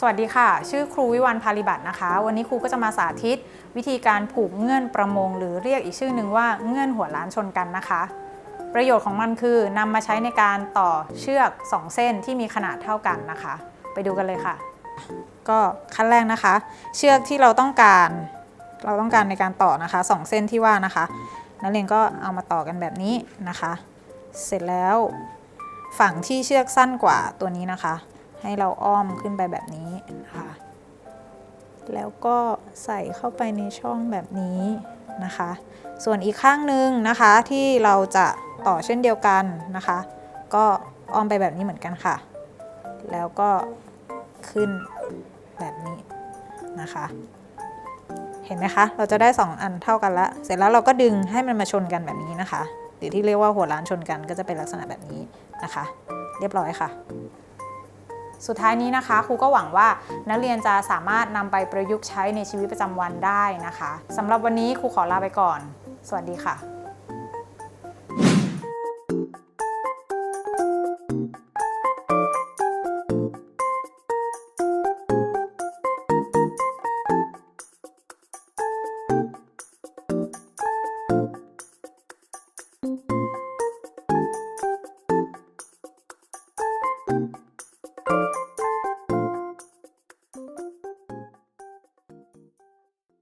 สวัสดีค่ะ ชื่อครูวิวันพาริบัตนะคะ วันนี้ครูก็จะมาสาธิต วิธีการผูกเงื่อนประมง หรือเรียกอีกชื่อหนึ่งว่าเงื่อนหัวล้านชนกันนะคะ ประโยชน์ของมันคือนำมาใช้ในการต่อเชือก 2 เส้นที่มีขนาดเท่ากันนะคะ ไปดูกันเลยค่ะ ก็ขั้นแรกนะคะ เชือกที่เราต้องการ เราต้องการในการต่อนะคะสองเส้นที่ว่านะคะนักเรียนก็เอามาต่อกันแบบนี้นะคะ เสร็จแล้วฝั่งที่เชือกสั้นกว่าตัวนี้นะคะ ให้เราอ้อมขึ้นไปแบบนี้นะคะแล้วก็ใส่เข้าไปในช่องแบบนี้นะคะ ส่วนอีกข้างหนึ่งนะคะที่เราจะต่อเช่นเดียวกันนะคะ ก็อ้อมไปแบบนี้เหมือนกันค่ะ แล้วก็ขึ้นแบบนี้นะคะ เห็นไหมคะ เราจะได้ 2 อันเท่ากันละเสร็จแล้วเราก็ดึงให้มันมาชนกันแบบนี้นะคะ หรือที่เรียกว่าหัวล้านชนกันก็จะเป็นลักษณะแบบนี้นะคะ เรียบร้อยค่ะ สุดท้ายนี้นะคะครูก็หวังว่านักเรียนจะสามารถนำไปประยุกต์ใช้ในชีวิตประจำวันได้นะคะสำหรับวันนี้ครูขอลาไปก่อน สวัสดีค่ะ